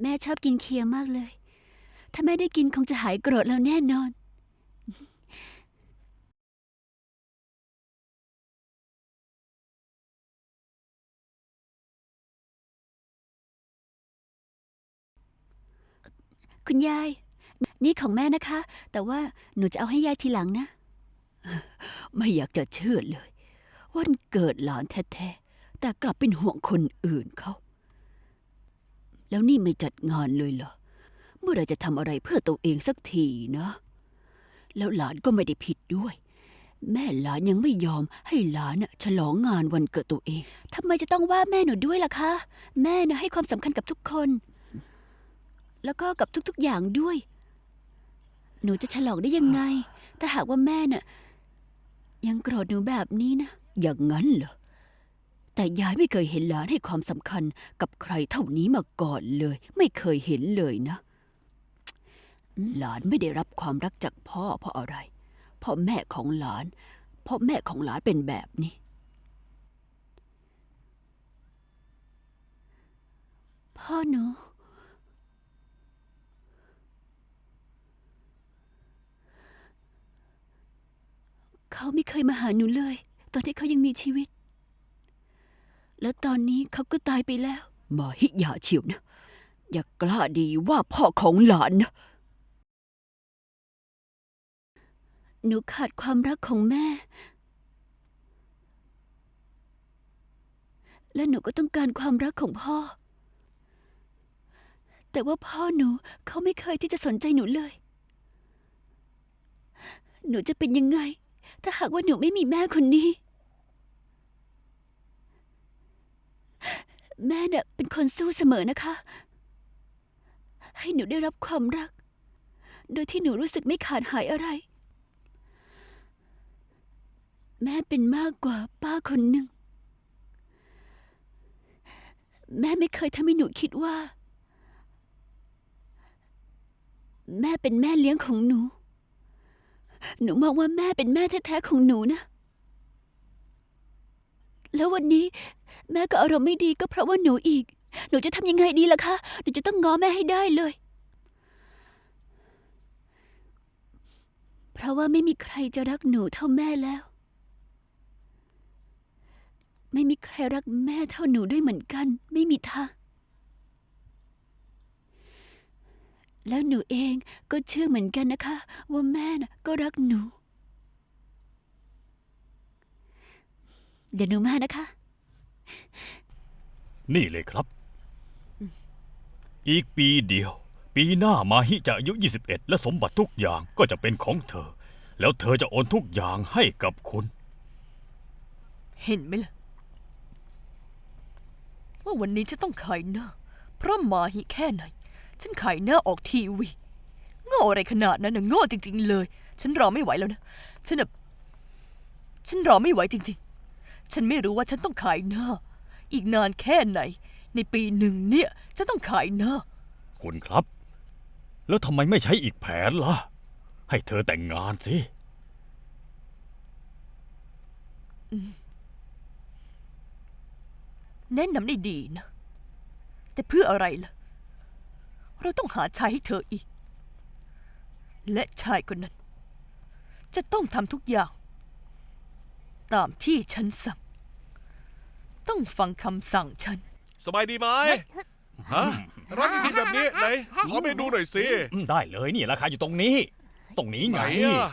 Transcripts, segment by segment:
แม่ชอบกินเคียมากเลย ถ้าแม่ได้กินคงจะหายโกรธแล้วแน่นอน คุณยาย นี่ของแม่นะคะ แต่ว่าหนูจะเอาให้ยายทีหลังนะ ไม่อยากจะเชื่อเลย วันเกิดหลานแท้ๆ แต่กลับเป็นห่วงคนอื่นเขา แล้วนี่ไม่จัดงานเลยเหรอ เมื่อไหรจะทำอะไรเพื่อตัวเองสักทีนะ แล้วหลานก็ไม่ได้ผิดด้วย แม่หลานยังไม่ยอมให้หลานน่ะฉลองงานวันเกิดตัวเองทำไมจะต้องว่าแม่หนูด้วยล่ะคะ แม่นะให้ความสำคัญกับทุกคน แล้วก็กับทุกๆอย่างด้วย หนูจะฉลองได้ยังไง ถ้าหากว่าแม่น่ะยังโกรธหนูแบบนี้นะ อย่างนั้นเหรอ แต่ยายไม่เคยเห็นหลานให้ความสำคัญกับใครเท่านี้มาก่อนเลย ไม่เคยเห็นเลยนะ หลานไม่ได้รับความรักจากพ่อเพราะอะไรพราะแม่ของหลานพราะแม่ของหลานเป็นแบบนี้ พ่อหนูเขาไม่เคยมาหาหนูเลย ตอนที่เขายังมีชีวิต แล้วตอนนี้เขาก็ตายไปแล้วมาฮิยาเฉียวนะ อย่ากล้าดีว่าพ่อของหลานนะ หนูขาดความรักของแม่ และหนูก็ต้องการความรักของพ่อ แต่ว่าพ่อหนูเขาไม่เคยที่จะสนใจหนูเลย หนูจะเป็นยังไง ถ้าหากว่าหนูไม่มีแม่คนนี้ แม่เนี่ยเป็นคนสู้เสมอนะคะ ให้หนูได้รับความรัก โดยที่หนูรู้สึกไม่ขาดหายอะไร แม่เป็นมากกว่าป้าคนหนึ่ง แม่ไม่เคยทำให้หนูคิดว่า แม่เป็นแม่เลี้ยงของหนู หนูมองว่าแม่เป็นแม่แท้ๆของหนูนะ แล้ววันนี้ แม่ก็อารมณ์ไม่ดีก็เพราะว่าหนูอีก หนูจะทำยังไงดีล่ะคะ หนูจะต้องง้อแม่ให้ได้เลย เพราะว่าไม่มีใครจะรักหนูเท่าแม่แล้ว ไม่มีใครรักแม่เท่าหนูด้วยเหมือนกัน ไม่มีทาง แล้วหนูเองก็เชื่อเหมือนกันนะคะ ว่าแม่น่ะก็รักหนู เดี๋ยวหนูมานะคะ นี่เลยครับ อีกปีเดียว ปีหน้ามาฮิจะอายุ 21 และสมบัติทุกอย่างก็จะเป็นของเธอ แล้วเธอจะโอนทุกอย่างให้กับคุณ เห็นไหมล่ะ ว่าวันนี้จะต้องขายหน้า เพราะมาหิแค่ไหน ฉันขายหน้าออกทีวี โง่อะไรขนาดนั้นนะโง่จริง ๆ เลย ฉันรอไม่ไหวแล้วนะ ฉันแบบฉันรอไม่ไหวจริง ๆ ฉันไม่รู้ว่าฉันต้องขายหน้า อีกนานแค่ไหน ในปีหนึ่งเนี่ยจะต้องขายหน้า คุณครับ แล้วทำไมไม่ใช้อีกแผนล่ะ ให้เธอแต่งงานสิ แนะนำได้ดีนะ แต่เพื่ออะไรล่ะ เราต้องหาชายให้เธออีก และชายคนนั้น จะต้องทำทุกอย่าง ตามที่ฉันสั่ง ต้องฟังคำสั่งฉัน สบายดีไหมฮะร้านดีๆแบบนี้ไหนขอเมนูหน่อยสิอืมได้เลยนี่ราคาอยู่ตรงนี้ ตรงนี้ไหไงนอะ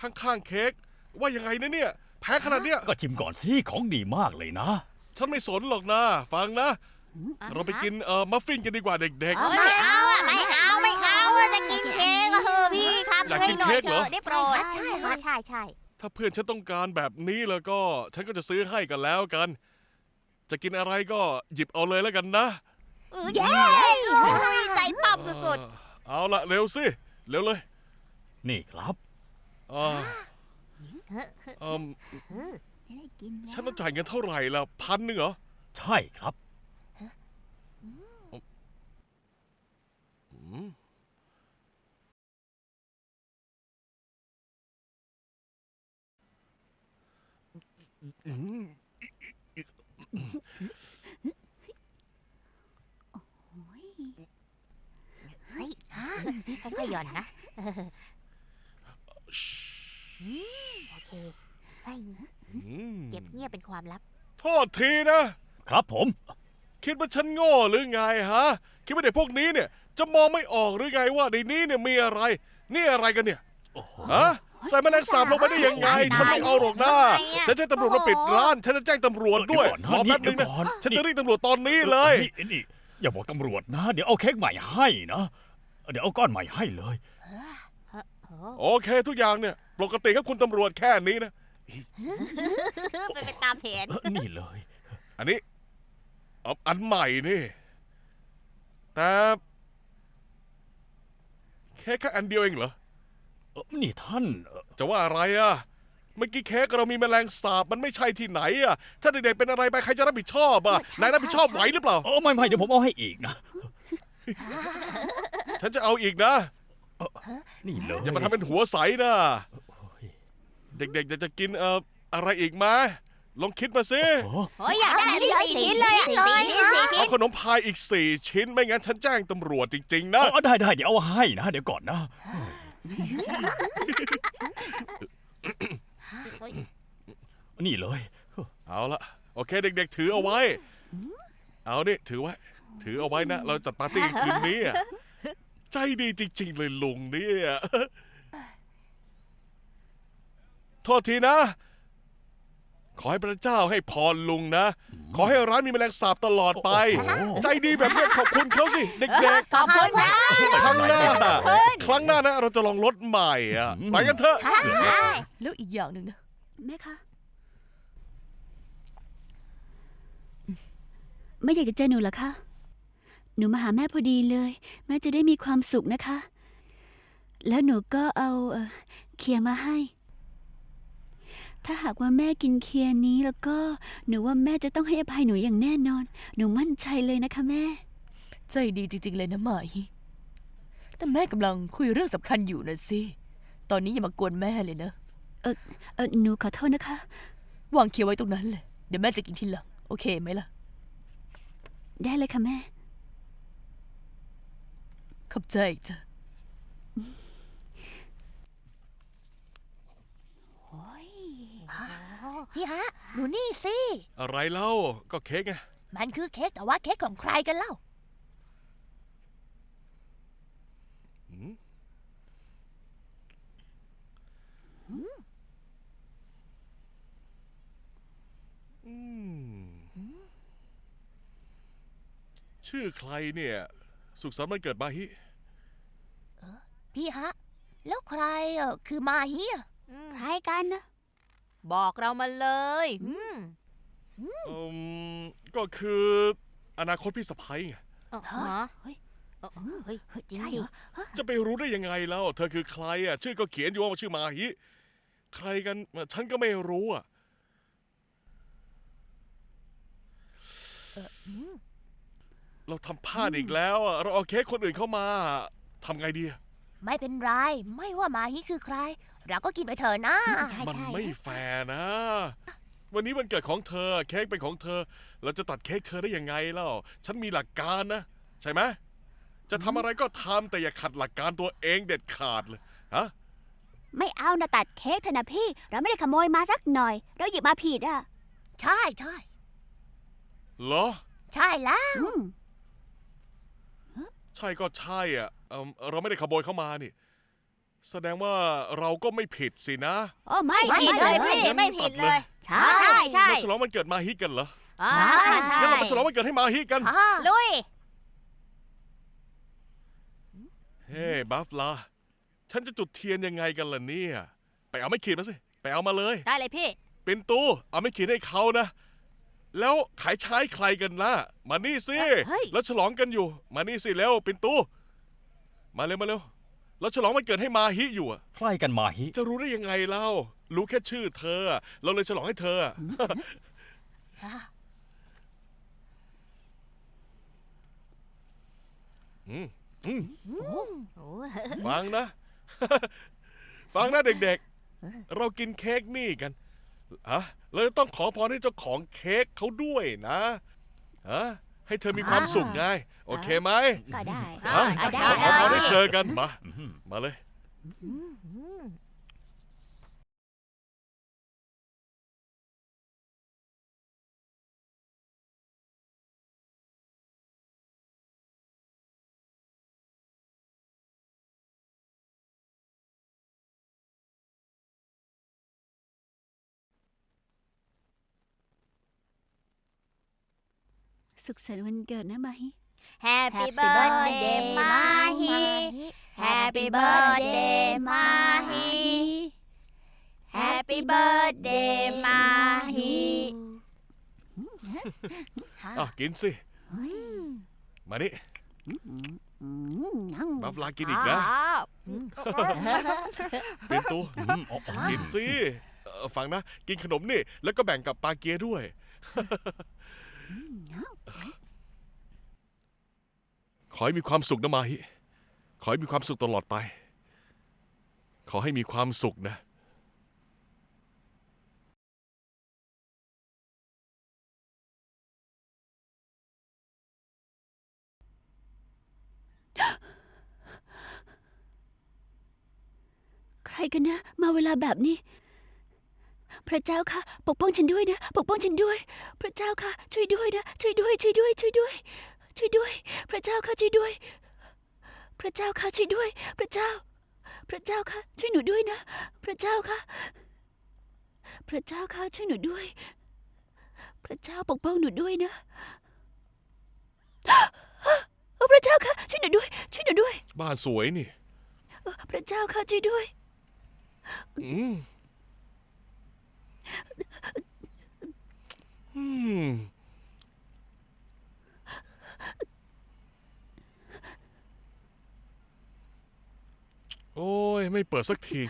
ข้างๆเค้กว่ายังไงนะเนี่ย แพ้ขนาดเนี้ยก็ชิมก่อนสิของดีมากเลยนะ ฉันไม่สนหรอกนะ ฟังนะ เราไปกินเอ่อมัฟฟินกันดีกว่าเด็กเอาไม่เอาอะไม่เอาไม่เอาอะจะกินเค้กอะเถอะพี่ครับอยากกินช่วยหน่เค้กเหรอถะได้โปรดใช่ค่ะใช่ใช่ๆ ถ้าเพื่อนฉันต้องการแบบนี้แล้วก็ ฉันก็จะซื้อให้กันแล้วกัน จะกินอะไรก็หยิบเอาเลยแล้วกันนะเออเย้ใจปั๊มสุดเออเอาละเร็วสิ เร็วเลย นี่ครับอ่าเอิ่มฉันต้องจ่ายเงินเท่าไหร่ล่ะพันหนึ่งเหรอ ใช่ครับ อ โอ้ยเฮ้ยฮะค่อยๆหย่อนนะโอเคเฮ้เก็บเงียบเป็นความลับ โทษทีนะ ครับผม คิดว่าฉันโง่หรือไงฮะ คิดว่าเด็กพวกนี้เนี่ย จะมองไม่ออกหรือไงว่าในนี้เนี่ยมีอะไร นี่อะไรกันเนี่ยอฮะ ใส่แมลงสาบลงไปได้ยังไง ฉันไม่เอาหรอกนะทำไมอะฉันจะให้ตำรวจมาปิดร้าน ฉันจะแจ้งตำรวจด้วยเดี๋ยวก่อนนะรอแป๊บนึงเดี๋นะยวก่อนฉันจะเรียกตำรวจตอนนี้เลยนี่นี่อย่าบอกตำรวจนะ เดี๋ยวเอาเค้กใหม่ให้นะ เดี๋ยวเอาก้อนใหม่ให้เลย โอเคทุกอย่างเนี่ย ปกติครับคุณตำรวจแค่นี้นะเป็นไปตามแผนเออนี่เลย อันนี้เอาอันใหม่นี่แต่แค่แค่อันเดียวเองเหรอ เออนี่ท่านเอ่อจะว่าอะไรอะเมื่อกี้เค้กเรามีแมลงสาบมันไม่ใช่ที่ไหนอะถ้าเด็กๆเป็นอะไรไปใครจะรับผิดชอบอะนายรับผิดชอบไหวหรือเปล่า เออไม่ไม่เดี๋ยวผมเอาให้อีกนะฉันจะเอาอีกนะ นี่เลยอย่ามาทำเป็นหัวใสนะเด็กๆอยากจะกินเอ่ออะไรอีกไหมลองคิดมาสิโอ้โหโอ้ยอยากได้อันนี้สี่ชิ้นเลยอะสี่ชิ้นสี่ชิ้เอานขนมพายอีกสี่ชิ้นไม่งั้นฉันแจ้งตำรวจจริงๆนะ เออได้ได้เดี๋ยวเอาให้นะ เดี๋ยวก่อนนะเฮ้ย นี่เลย เอาละโอเคเด็กๆ ถือเอาไว้ เอานี่ถือไว้ ถือเอาไว้นะ เราจัดปาร์ตี้คืนนี้อะใจดีจริง ๆ เลยลุงเนี่ย โทษทีนะ ขอให้พระเจ้าให้พรลุงนะ ขอให้ร้านมีแมลงสาบตลอดไป ใจดีแบบนี้ขอบคุณเขาสิเด็กขอบคุณครับๆครั้งหน้าครั้งหน้านะเราจะลองรถใหม่อะไปกันเถอะ แล้วอีกอย่างหนึ่งนะแม่คะไม่อยากจะเจอหนูเหรอคะ หนูมาหาแม่พอดีเลย แม่จะได้มีความสุขนะคะ แล้วหนูก็เอาเอ่อเคียร์มาให้ ถ้าหากว่าแม่กินเคียร์นี้แล้วก็หนูว่าแม่จะต้องให้อภัยหนูอย่างแน่นอน หนูมั่นใจเลยนะคะแม่ ใจดีจริง ๆ เลยนะมาฮีแต่แม่กำลังคุยเรื่องสำคัญอยู่นะสิ ตอนนี้อย่ามากวนแม่เลยนะ เออเออหนูขอโทษนะคะ วางเคียวไว้ตรงนั้นเลย เดี๋ยวแม่จะกินทีหลัง โอเคไหมล่ะ ได้เลยค่ะแม่ ขอบใจจ้ะ พี่ฮะหนูนี่สิ อะไรเล่าก็เค้กไงมันคือเค้กแต่ว่าเค้กของใครกันเล่าอืมชื่อใครเนี่ย สุขสันต์วันเกิดมาฮิ พี่ฮะ แล้วใครเอ่อคือมาเฮีย ใครกันนะ บอกเรามาเลยอืมอืมก็คืออนาคตพี่สะพ้ยไงฮะเฮ้ยเฮ้ยจริงใช่ดิเหรอจะไปรู้ได้ยังไงแล้วเธอคือใครอะ ชื่อก็เขียนอยู่ว่าชื่อมาฮิใครกันฉันก็ไม่รู้อะเราทำพลาดอีกแล้วอะเราเอาเค้กคนอื่นเข้ามาทำไงดีอะ ไม่เป็นไร ไม่ว่ามาฮีคือใคร เราก็กินไปเถอะนะ มันไม่แฟร์นะ วันนี้วันเกิดของเธอเค้กเป็นของเธอ เราจะตัดเค้กเธอได้ยังไงเล่าฉันมีหลักการนะ ใช่ไหมจะทำอะไรก็ทำแต่อย่าขัดหลักการตัวเองเด็ดขาดเลยฮะไม่เอานะตัดเค้กเถอะนะพี่ เราไม่ได้ขโมยมาสักหน่อย เราหยิบมาผิดอะ ใช่ใช่เหรอ ใช่แล้ว ใช่ก็ใช่อะ เอิ่มเราไม่ได้ขโมยเข้ามานี่ แสดงว่าเราก็ไม่ผิดสินะอ๋อไม่ไม่ผิดเลยพี่งั้นไม่ผิดเลย ใช่ใช่ใช่เราฉลองวันเกิดมาฮิกันเหรอใช่ใช่งั้นเราไปฉลองวันเกิดให้มาฮิกันลุย เฮ้บัฟลา ฉันจะจุดเทียนยังไงกันล่ะเนี่ย ไปเอาไม่ขีดมาสิ ไปเอามาเลย ได้เลยพี่ เป็นตู้เอาไม่ขีดให้เขานะ แล้วขายใช้ใครกันล่ะ มานี่สิ เฮ้ย แล้วฉลองกันอยู่ มานี่สิแล้วเป็นตู้ มาเร็วมาเร็วแล้วฉลองวันเกิดให้มาฮิอยู่อะใครกันมาฮิจะรู้ได้ยังไงเล่า รู้แค่ชื่อเธอ เราเลยฉลองให้เธอ อืมอืมโอ้ฟังนะ ฟังนะเด็กๆ เรากินเค้กนี่กันอะเราจะต้องขอพรให้เจ้าของเค้กเขาด้วยนะอะ ให้เธอมีความสุขไง โอเคไหมก็ได้ ฮะอะได้ขอพรได้ให้เธอกัน มา มาเลย สุขสันต์วันเกิดนะมาฮิ Happy birthday มาฮี Happy birthday มาฮี Happy birthday มาฮีอะกินสิ มานี่มาฟลากินอีกนะเป็นตัวอืมอ๋ออ๋อกินสิเอ่อฟังนะ กินขนมนี่ แล้วก็แบ่งกับปาเกียด้วย ขอให้มีความสุขนะมาฮิ ขอให้มีความสุขตลอดไป ขอให้มีความสุขนะ ใครกันนะ มาเวลาแบบนี้ พระเจ้าค่ะปกป้องฉันด้วยนะ ปกป้องฉันด้วย พระเจ้าค่ะช่วยด้วยนะ ช่วยด้วย ช่วยด้วย ช่วยด้วย ช่วยด้วย พระเจ้าค่ะช่วยด้วย พระเจ้าค่ะช่วยด้วย พระเจ้า พระเจ้าค่ะช่วยหนูด้วยนะ พระเจ้าค่ะ พระเจ้าค่ะช่วยหนูด้วย พระเจ้าปกป้องหนูด้วยนะโอ้พระเจ้าค่ะช่วยหนูด้วย ช่วยหนูด้วย บ้านสวยนี่ พระเจ้าค่ะช่วยด้วย อืม อืมโอ้ย ไม่เปิดสักที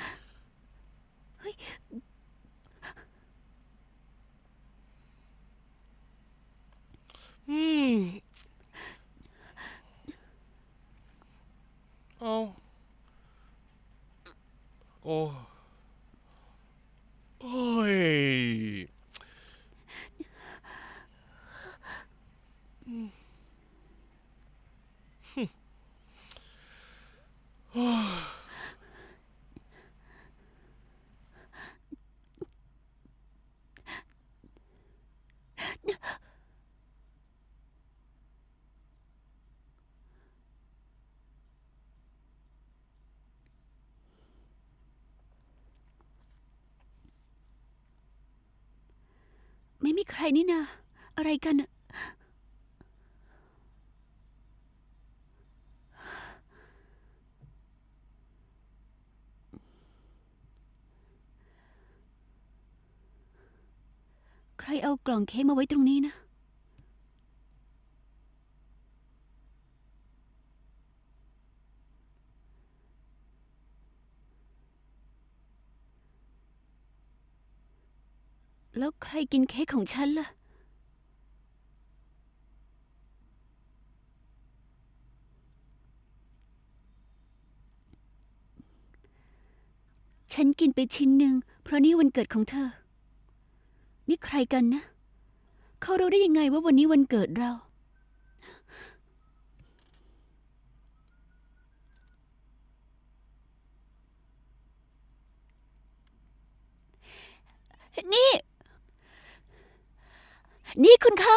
อืม เอาโอ้ โอ้ย มีใครนี่นาอะไรกันน่ะใครเอากล่องเค้กมาไว้ตรงนี้นะ แล้วใครกินเค้กของฉันล่ะ ฉันกินไปชิ้นหนึ่งเพราะนี่วันเกิดของเธอ นี่ใครกันนะ เขารู้ได้ยังไงว่าวันนี้วันเกิดเรา นี่ นี่คุณคะ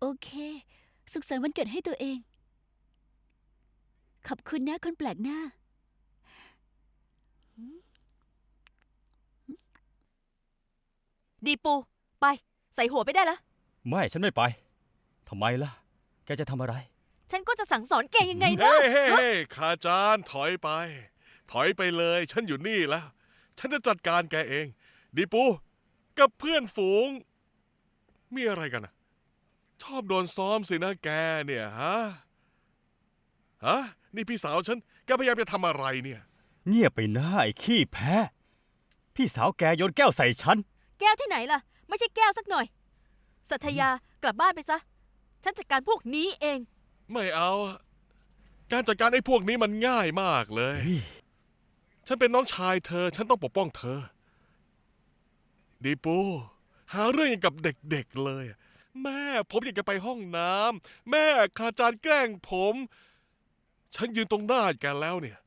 โอเค สุขสันต์วันเกิดให้ตัวเอง ขอบคุณนะคนแปลกหน้า ดีปู ไป ใส่หัวไปได้ละ ไม่ฉันไม่ไปทำไมล่ะ แกจะทำอะไร ฉันก็จะสั่งสอนแกยังไงนะเฮ้ยเฮ้ยเฮ้ยข้าจานถอยไป ถอยไปเลย ฉันอยู่นี่แล้ว ฉันจะจัดการแกเองดีปู กับเพื่อนฝูง มีอะไรกันนะชอบโดนซ้อมสินะแกเนี่ยฮะ ฮะ นี่พี่สาวฉัน แกพยายามจะทำอะไรเนี่ย เงียบไปหน้าไอ้ขี้แพ้ พี่สาวแกโยนแก้วใส่ฉัน แก้วที่ไหนล่ะ ไม่ใช่แก้วสักหน่อย สัทยากลับบ้านไปซะ ฉันจัดการพวกนี้เอง ไม่เอาอะการจัดการไอ้พวกนี้มันง่ายมากเลย ฉันเป็นน้องชายเธอ ฉันต้องปกป้องเธอ ดีปู หาเรื่องอย่างกับเด็กๆเลยอะแม่ผมอยากจะไปห้องน้ำแม่คาจานแกล้งผม ฉันยืนตรงหน้าแกแล้วเนี่ย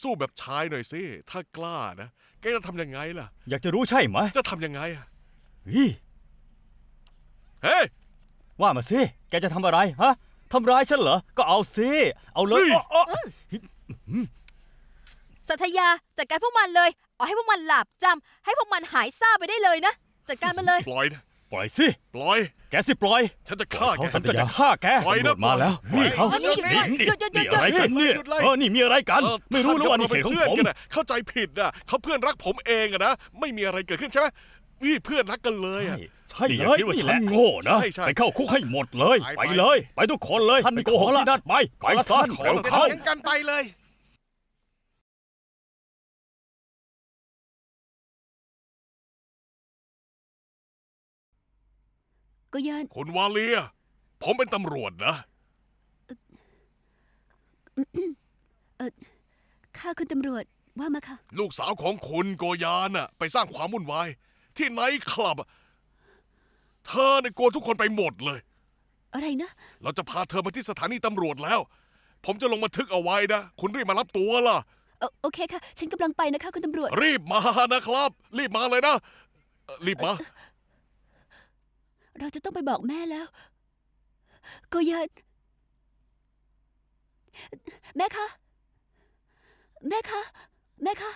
สู้แบบชายหน่อยสิ ถ้ากล้านะ แกจะทำยังไงล่ะ อยากจะรู้ใช่ไหมจะทำยังไงอะเฮ้ยเฮ้ย ว่ามาสิ แกจะทำอะไรฮะทำร้ายฉันเหรอ ก็เอาสิ เอาเลยเฮ้ยอ๊ะอ๊ะสัทยาจัดการพวกมันเลย เอาให้พวกมันหลับจำให้พวกมันหายซ่าไปได้เลยนะ จัดการมันเลย ปล่อยนะ ปล่อยสิ ปล่อย แกสิปล่อยฉันจะฆ่าเขาแกฉันก็จะฆ่าแกปล่อยนะตำรวจมาแล้ว ปล่อยนี่เขาเออนี่นี่หยุดหยุดหยุด นี่อะไรกันเนี่ยหยุดเลย เออนี่มีอะไรกัน เออไม่รู้หรือว่าท่นี่เขตของยกผมราป็นพื่นกันน่ะเข้าใจผิดนะเขาเพื่อนรักผมเองอะนะ ไม่มีอะไรเกิดขึ้นใช่ไหมวิเพื่อนรักกันเลยอะ ใช่เลยคิดว่าฉันโง่นะ ใช่ใช่ไปเข้าคุกให้หมดเลย ไปไปไปเลย ไปทุกคนเลยท่านโกหกที่นั่นไป ไปซะขอเร็วเราเข้า เถียงกันไปเลย กยานคุณวาเลีย ผมเป็นตำรวจนะ ข้าคุณตำรวจว่ามาค่ะ ลูกสาวของคุณโกยาน่ะ ไปสร้างความวุ่นวาย ที่ไนท์คลับอะเธอเนี่ยกลัวทุกคนไปหมดเลย อะไรนะ เราจะพาเธอมาที่สถานีตำรวจแล้ว ผมจะลงบันทึกเอาไว้นะ คุณรีบมารับตัวล่ะเอ่อโอเคค่ะ ฉันกำลังไปนะคะ คุณตำรวจ รีบมานะครับ รีบมาเลยนะเอ่อรีบมา เราจะต้องไปบอกแม่แล้ว โกยานแม่คะ แม่คะ แม่คะ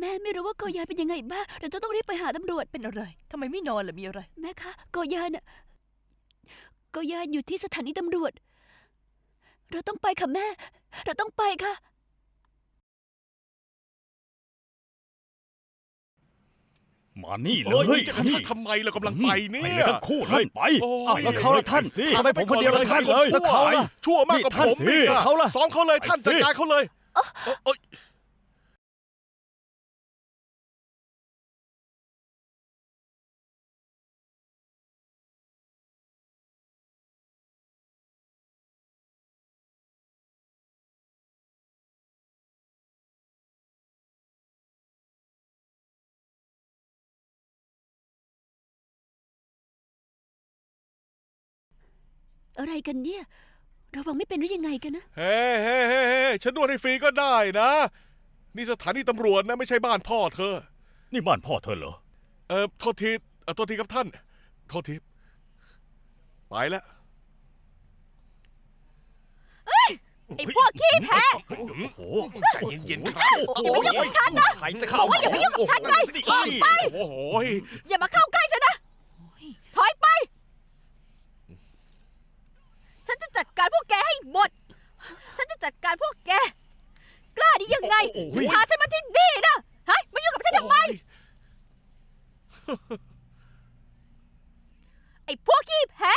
แม่ไม่รู้ว่าโกยานเป็นยังไงบ้าง เราจะต้องรีบไปหาตำรวจ เป็นอะไร ทำไมไม่นอนล่ะมีอะไร แม่คะ โกยานน่ะโกยานอยู่ที่สถานีตำรวจ เราต้องไปค่ะแม่ เราต้องไปค่ะ มานี่เลเฮ้ยยจะกระชากทำไมเรากำลังไปเนี่ไปยเลยทั้งคู่เลยไปโอ้ย อ้าวแล้วเขาล่ะท่านสิทำไมผมคนเดียวล่ะท่านเลยแล้วเขาล่ะ ชั่วมากกว่านี่ท่านผมอีกสิอะเขาล่ะ ซ้อมเขาเลยท่านไปสิจัดการเขาเลยเอ้ย อ้ยอะไรกันเนี่ยระวังไม่เป็นหรือยังไงกันนะ เฮ้เฮ้เฮ้เฮ้ฉันนวดให้ฟรีก็ได้นะ นี่สถานีตำรวจนะไม่ใช่บ้านพ่อเธอ นี่บ้านพ่อเธอเหรอ เออโทษทีเอ่อโทษทีครับท่าน โทษทีไปแล้ว ไอ้พวกขี้แพ้ โอ้โหใจเย็นๆครับอย่ามายุ่งกับฉันนะใครจะเข้าบอกว่าอย่ามายุ่งกับฉันไงออกไปโอ้โห อย่ามาเข้าใกล้ฉันนะ ถอยไป ฉันจะจัดการพวกแกให้หมด ฉันจะจัดการพวกแก กล้าได้ยังไงโอ้โหถึงพาฉันมาที่นี่นะฮะมายุ่งกับฉันทำไม ไอ้พวกขี้แพ้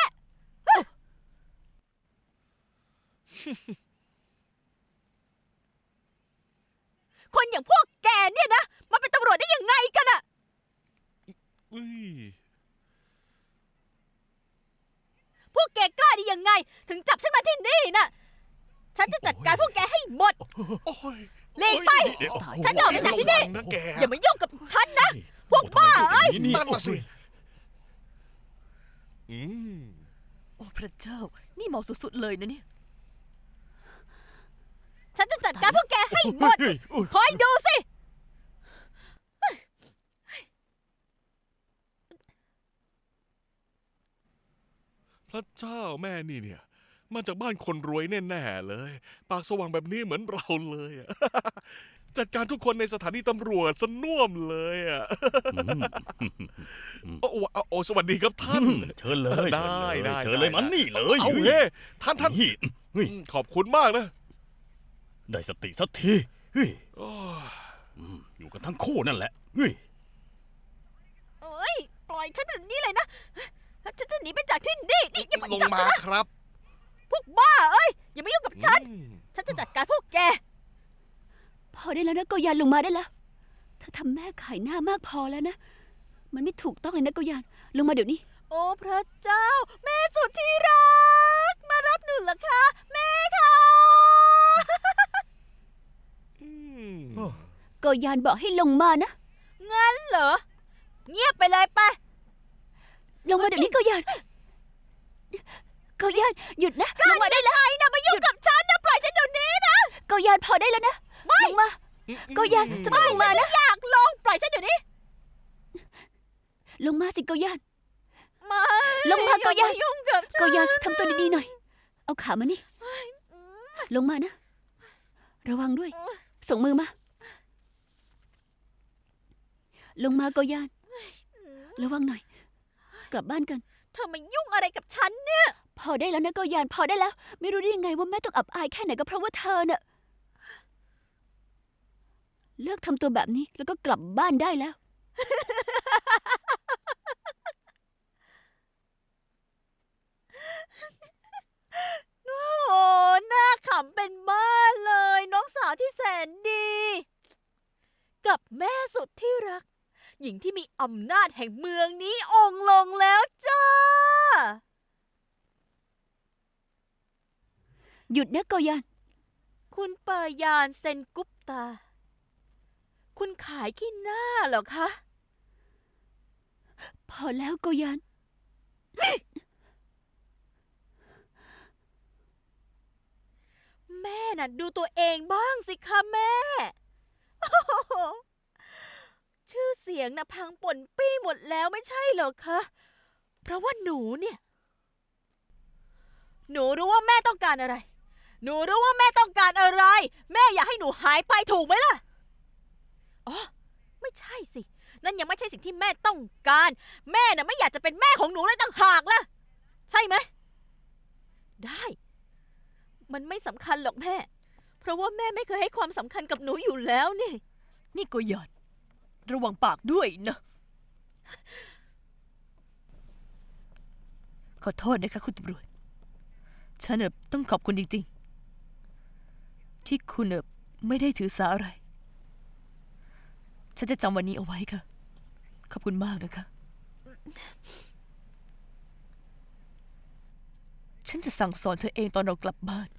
คนอย่างพวกแกเนี่ยนะ มาเป็นตำรวจได้ยังไงกันอะ อุ้ย พวกแกกล้าได้ยังไง ถึงจับฉันมาที่นี่น่ะ ฉันจะจัดการพวกแกให้หมด โอ้ยหลีกไปเดี๋ยวฉันจะออกไปจากที่นี่ ระวังนะแกอย่ามายุ่งกับฉันนะ พวกบ้าเอ้ย นี่นั่นน่ะสิอืมโอ้พระเจ้า นี่เมาสุดๆเลยนะเนี่ย ฉันจะจัดการพวกแกให้หมดเฮ้ยอุ๊ยคอยดูสิ พ ระเจ้าแม่นี่เนี่ย มาจากบ้านคนรวยแน่ๆเลย ปากสว่างแบบนี้เหมือนเราเลยอะ จัดการทุกคนในสถานีตำรวจสน่วมเลยอะ โอ้โหโอ้สวัสดีครับท่าน เชิญเลยได้เชิญเลยได้เชิญเลยได้ มันนี่เลยเอาเฮ้ท่านท่านนี่เฮ้ยอืมขอบคุณมากนะได้สติสักทีเฮ้ยโอ้ยอืมอยู่กันทั้งคู่นั่นแหละเฮ้ยเอ้ยปล่อยฉันแบบนี้เลยนะ ฉันจะหนีไปจากที่นี่นี่อย่ามาลงจับมาฉันนะครับพวกบ้าเอ้ยอย่ามายุ่งกับฉัน อืมฉันจะจัดการพวกแก พอได้แล้วนะโกยานลงมาได้แล้วเธอทำแม่ขายหน้ามากพอแล้วนะ มันไม่ถูกต้องเลยนะโกยานลงมาเดี๋ยวนี้ โอ้พระเจ้า แม่สุดที่รัก มารับหนูเหรอคะ แม่คะอืมโกยานบอกให้ลงมานะ งั้นเหรอ เงียบไปเลยไป ลงมาเดี๋ยวนี้โกยานโกยานหยุดนะลงมาได้แล้วไอ้นะมายุ่งกับฉันนะปล่อยฉันเดี๋ยวนี้นะโกยานพอได้แล้วนะลงมาโกยานเธอต้องลงมานะอยากลงปล่อยฉันเดี๋ยวนี้ ลงมาสิโกยานไม่ลงมาโกยานอย่ยุ่งกับฉันโกยานทำตัวดีๆหน่อย เอาขามานี่ ลงมานะ ระวังด้วย ส่งมือมา ลงมาโกยานระวังหน่อย กลับบ้านกัน เธอมายุ่งอะไรกับฉันเนี่ย พอได้แล้วนะโกยานพอได้แล้ว ไม่รู้ได้ยังไงว่าแม่ต้องอับอายแค่ไหนก็เพราะว่าเธอน่ะเลิกทำตัวแบบนี้แล้วก็กลับบ้านได้แล้ว โอ้หน้าขำเป็นบ้าเลย น้องสาวที่แสนดี กับแม่สุดที่รัก หญิงที่มีอำนาจแห่งเมืองนี้องค์ลงแล้วจ้า หยุดนะโกยานคุณปายานเซนกุปตา คุณขายขี้หน้าเหรอคะ พอแล้วโกยานแม่น่ะดูตัวเองบ้างสิคะแม่โอ้โห ชื่อเสียงน่ะพังป่นปี้หมดแล้วไม่ใช่เหรอคะ เพราะว่าหนูเนี่ย หนูรู้ว่าแม่ต้องการอะไร หนูรู้ว่าแม่ต้องการอะไร แม่อยากให้หนูหายไปถูกไหมล่ะ อ๋อ ไม่ใช่สิ นั่นยังไม่ใช่สิ่งที่แม่ต้องการ แม่น่ะไม่อยากจะเป็นแม่ของหนูเลยต่างหากล่ะ ใช่ไหม ได้ มันไม่สำคัญหรอกแม่ เพราะว่าแม่ไม่เคยให้ความสำคัญกับหนูอยู่แล้วนี่ นี่โกยาน ระวังปากด้วยนะ ขอโทษนะคะคุณตำรวจ ฉันเน่ะต้องขอบคุณจริงๆ ที่คุณเน่ะไม่ได้ถือสาอะไร ฉันจะจำวันนี้เอาไว้ค่ะ ขอบคุณมากนะคะ ฉันจะสั่งสอนเธอเองตอนเรากลับบ้าน